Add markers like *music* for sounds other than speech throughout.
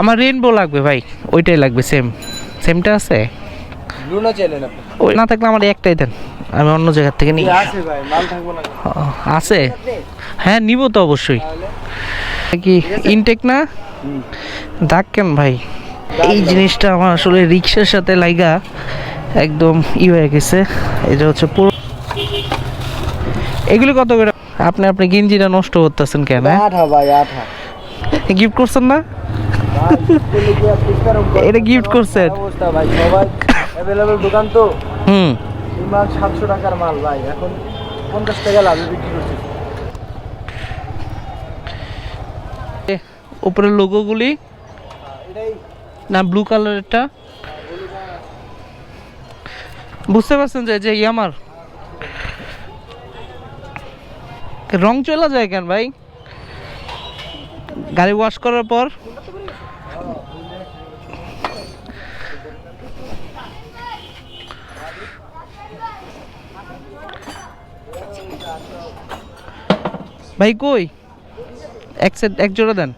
আমার রেনবো লাগবে ভাই ওইটাই লাগবে সেম সেমটা আছে? ওই না থাকলে আমার একটাই দেন আমি অন্য জায়গার থেকে নিই। আছে হ্যাঁ নিব তো অবশ্যই। কি ইনটেক না? দাগ কেন ভাই? এই জিনিসটা আমার আসলে রিক্সার সাথে লাইগা একদম ই হয়ে গেছে। এটা হচ্ছে পুরো এগুলো কত করে? আপনি আপনি গেঞ্জিটা নষ্ট করতেছেন কেন হ্যাঁ? আঠা ভাই আঠা। গিফট করছেন না? *laughs* এটা gift করছেন? অবস্থা ভাই সবাই অ্যাভেলেবল দোকান তো। হুম। মাল সাতশো টাকার মাল ভাই এখন পঞ্চাশ টাকা লাভে বিক্রি করছি। উপরের লোগোগুলি না ব্লু কালারেরটা বুঝতে পারছেন যে যে আমার? রং চলে যায় কেন ভাই? গাড়ি ওয়াশ করার পর? ভাই কই? এক সেট, এক জোড়া দেন।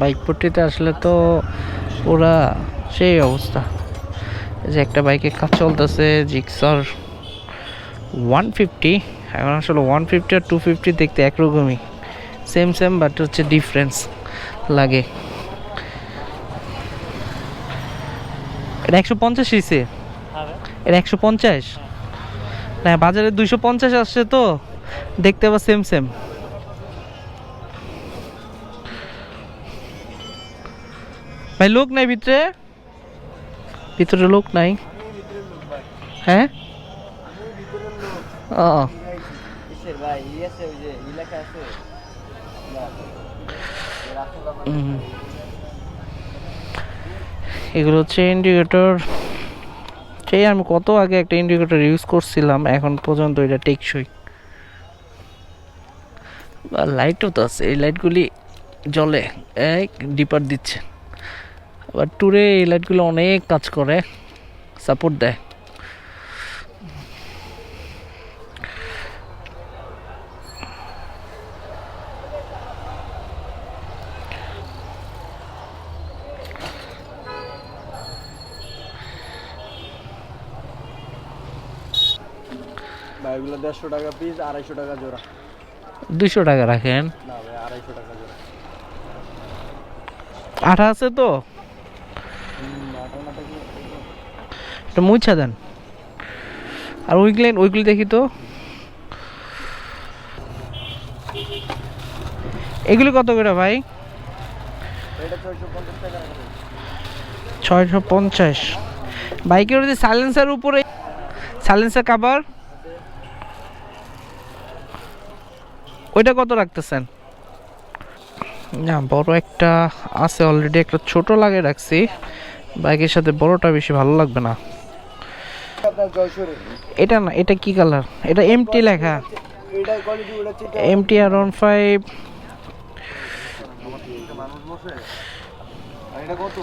বাইক পট্টিতে আসলে তো ওরা সেই অবস্থা। যে একটা বাইকে কাজ চলতেছে জিক্সার ওয়ান ফিফটি এখন আসলে ওয়ান ফিফটি আর টু ফিফটি দেখতে একরকমই। সেম সেম বাট হচ্ছে ডিফারেন্স লাগে। এটা একশো পঞ্চাশ সিসি এটা একশো পঞ্চাশ। না বাজারে দুইশো পঞ্চাশ আসছে তো দেখতে আবার সেম সেম ভাই লোক নাই ভিতরে? ভিতরে লোক নাই। হ্যাঁ? ও। ভাই ই আছে ওই যে এলাকা আছে উম। এগুলো হচ্ছে ইন্ডিকেটর সেই আমি কত আগে একটা ইন্ডিকেটর ইউজ করছিলাম, এখন পর্যন্ত এটা টেকসই। লাইটও তো আছে, এই লাইটগুলি জলে এক ডিপার দিচ্ছে। আবার ট্যুরে এই লাইটগুলো অনেক কাজ করে সাপোর্ট দেয়। এগুলো দেড়শো টাকা পিস আড়াইশো টাকা জোড়া। দুইশো টাকা রাখেন। না ভাই আড়াইশো টাকা জোড়া। আঠা আছে তো? এটা মুছা দেন। আর ওইগুলো ওইগুলো দেখি তো। এগুলো কত করে ভাই? ছয়শো পঞ্চাশ বাইকের সাইলেন্সার উপরে সাইলেন্সার কাভার ওইটা কত রাখতেছেন? না বড় একটা আছে অলরেডি একটা ছোট লাগে রাখছি। বাইকের সাথে বড়টা বেশি ভালো লাগবে না। এটা না এটা কি কালার এটা এমটি লেখা। এমটি আর ওয়ান ফাইভ মানুষ বসে আর এটা কত?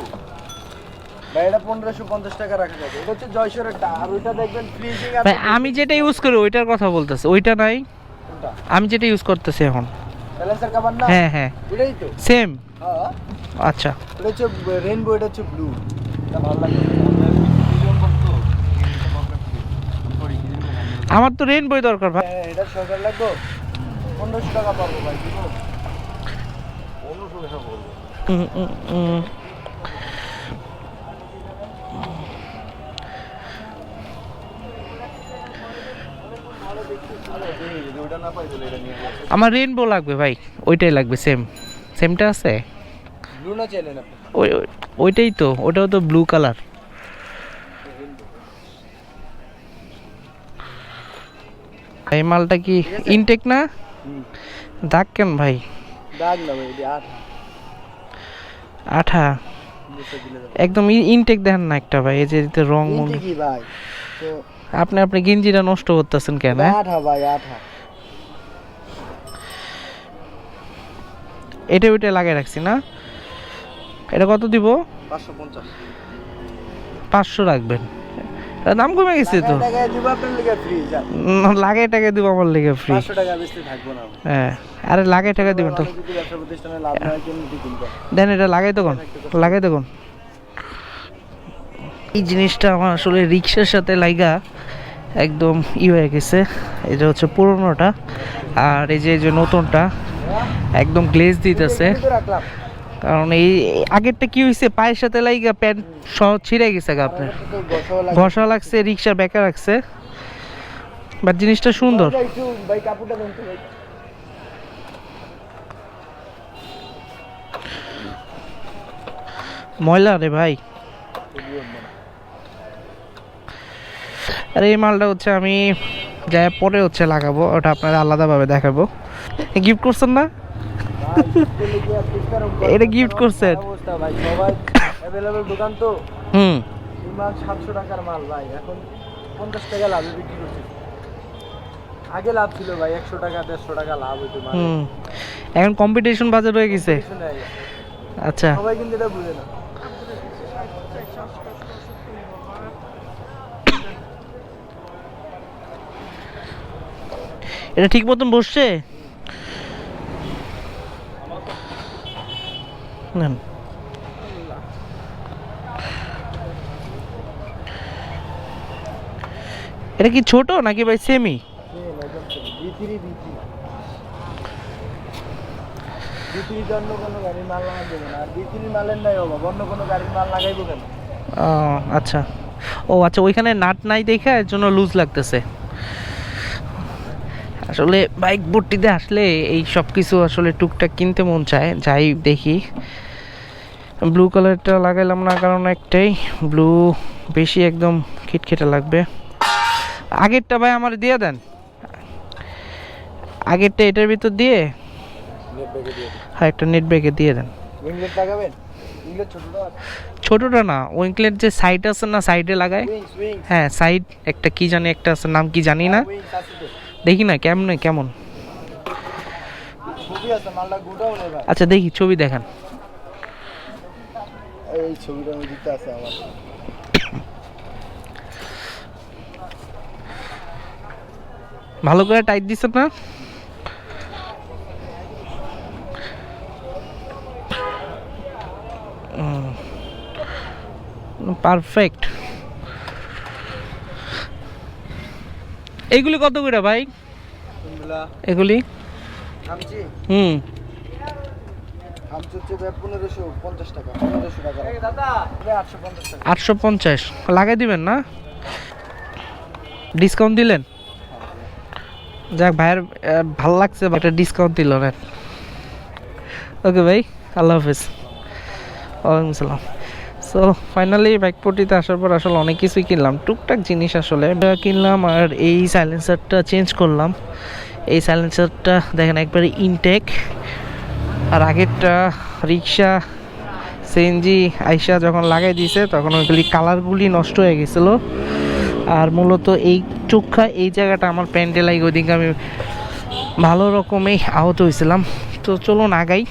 পনেরোশো পঞ্চাশ টাকা রাখা যাবে এটা হচ্ছে জয়সরেরটা আর ওইটা দেখবেন ফ্রিজিং ভাই আমি যেটা ইউজ করি ওইটার কথা বলতেছি। ওইটা নাই। আমি যেটা ইউজ করতেছি এখন। ব্যালেন্সার কাভার না? হ্যাঁ হ্যাঁ। এটাই তো। সেম হ্যাঁ। আচ্ছা। এটা হচ্ছে রেইনবো এটা হচ্ছে ব্লু এটা ভালো লাগে আমার তো রেন বই দরকার ভাই। হ্যাঁ, এটা সরকার লাগবে। টাকা পাবো ভাই দিব টাকা বলব আমার রেনবো লাগবে ভাই, ওইটাই লাগবে সেম সেমটা আছে? ওই, ওই- ওইটাই তো, ওটাও তো ব্লু কালার এই মালটা কি ইনটেক না? দাগ কেন ভাই? দাগ না ভাই আঠা। একদম ইনটেক দেন না একটা ভাই, এই যে রং ভাই? তো আপনি আপনি গেঞ্জিটা নষ্ট করতেছেন কেন হ্যাঁ? আঠা ভাই আঠা। এটা ওইটা লাগিয়ে রাখছি না? এটা কত দিব? পাঁচশো পঞ্চাশ। পাঁচশো রাখবেন। দাম কমে গেছে তো। লিগে টাকা দিব আমার লেগে ফ্রি পাঁচশো টাকা বেচতে থাকব না। হ্যাঁ আরে লাগাই টাকা দিবেন তো। হয়। দেন এটা লাগাই দেখুন লাগাই দেখুন এই জিনিসটা আমার আসলে রিক্সার সাথে লাইগা একদম ই হয়ে গেছে। এটা হচ্ছে পুরোনোটা। আর এই যে যে নতুনটা, একদম গ্লেজ দিতেছে। কারণ এই, আগেরটা কি হয়েছে পায়ের সাথে লাইগা প্যান্ট সহ ছিঁড়ে গেছে গা আপনার। ঘষা লাগছে, রিক্সার বেকার রাখছে। বাট জিনিসটা সুন্দর। ময়লা রে ভাই। আর এই মালটা হচ্ছে আমি যাই পরে হচ্ছে লাগাবো ওটা আপনারা আলাদাভাবে দেখাবো। গিফট করছেন না? *laughs* এটা গিফট করছেন? দোকান তো। হুম। মাল সাতশো টাকার মাল ভাই এখন পঞ্চাশ টাকা লাভে বিক্রি করছে। আগে লাভ ছিল ভাই একশো টাকা দেড়শো টাকা লাভ হইতো হুম। এখন কম্পিটিশন বাজার হয়ে গেছে। আচ্ছা। সবাই কিন্তু এটা বুঝে না। এটা ঠিক মতন বসছে। এটা কি ছোট নাকি ভাই সেমি আচ্ছা। ও আচ্ছা ওইখানে নাট নাই দেখে এর জন্য লুজ লাগতেছে। আসলে বাইক ভর্তিতে আসলে এই সব কিছু আসলে টুকটাক কিনতে মন চায় যাই দেখি। ব্লু কালারটা লাগাইলাম না কারণ একটাই ব্লু বেশি একদম খিটখিটে লাগবে। আগেরটা ভাই আমার দিয়ে দেন। আগেরটা এটার ভিতর দিয়ে? হ্যাঁ একটা নেট ব্যাগে দিয়ে দেন। ছোটটা না উইঙ্কলের যে সাইড আছে না সাইডে লাগায়। হ্যাঁ সাইড একটা কি জানি একটা আছে নাম কি জানি না। দেখি না কেমন কেমন? আচ্ছা দেখি ছবি দেখান। এই ছবিটা দিতে আছে আমার। ভালো করে টাইট দিছ না? পারফেক্ট এইগুলি কত করে ভাই? এগুলি হুম। আটশো পঞ্চাশ লাগাই দিবেন না? ডিসকাউন্ট দিলেন? যাক ভাইয়ের ভালো লাগছে একটা ডিসকাউন্ট দিল ওকে ভাই আল্লাহ হাফিজ। ওয়ালাইকুম সালাম সো ফাইনালি বাইকপটিতে আসার পর আসলে অনেক কিছুই কিনলাম। টুকটাক জিনিস আসলে। কিনলাম আর এই সাইলেন্সারটা চেঞ্জ করলাম। এই সাইলেন্সারটা দেখেন একবারে ইনটেক আর আগেরটা রিক্সা সিএনজি আইসা যখন লাগাই দিয়েছে তখন ওইগুলি কালারগুলি নষ্ট হয়ে গেছিল। আর মূলত এই চোখা, এই জায়গাটা আমার প্যান্ডেলাই ওইদিকে আমি ভালো রকমেই আহত হয়েছিলাম। তো চলুন আগাই।